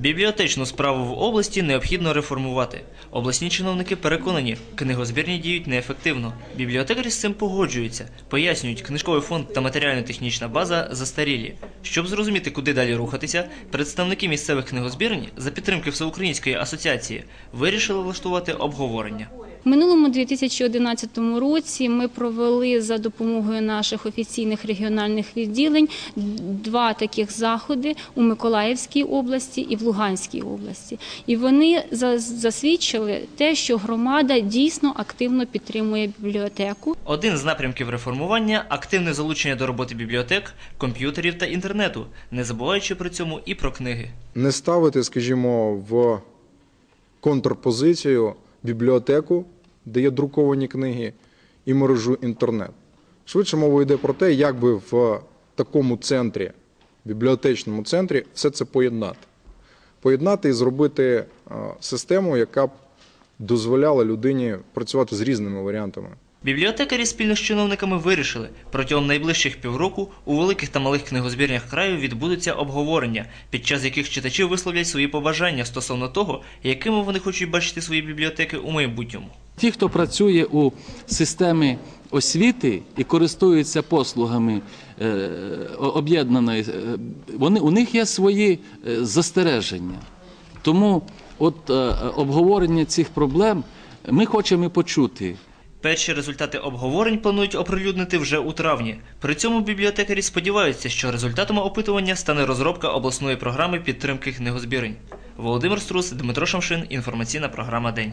Бібліотечну справу в області необхідно реформувати. Обласні чиновники переконані, книгозбірні діють неефективно. Бібліотекарі з цим погоджуються, пояснюють, книжковий фонд та матеріально-технічна база застарілі. Щоб зрозуміти, куди далі рухатися, представники місцевих книгозбірень за підтримки Всеукраїнської асоціації вирішили влаштувати обговорення. В минулому 2011 році ми провели за допомогою наших офіційних регіональних відділень два таких заходи у Миколаївській області і в Луганській області. І вони за- засвідчили те, що громада дійсно активно підтримує бібліотеку. Один з напрямків реформування активне залучення до роботи бібліотек, комп'ютерів та інтернету, не забуваючи при цьому і про книги. не ставити, скажімо, в контрпозицію бібліотеку, де є друковані книги, і мережу інтернет. Швидше мова йде про те, як би в такому центрі, бібліотечному центрі, все це поєднати. Поєднати і зробити е, систему, яка б дозволяла людині працювати з різними варіантами. Бібліотекарі спільно з чиновниками вирішили, протягом найближчих півроку у великих та малих книгозбірнях краю відбудуться обговорення, під час яких читачі висловлять свої побажання стосовно того, якими вони хочуть бачити свої бібліотеки у майбутньому. Ті, хто працює у системі освіти і користуються послугами е, об'єднаної, е, вони, у них є свої е, застереження. Тому от обговорення цих проблем ми хочемо почути. Перші результати обговорень планують оприлюднити вже у травні. При цьому бібліотекарі сподіваються, що результатом опитування стане розробка обласної програми підтримки книгозбірень. Володимир Струс, Дмитро Шамшин, інформаційна програма День.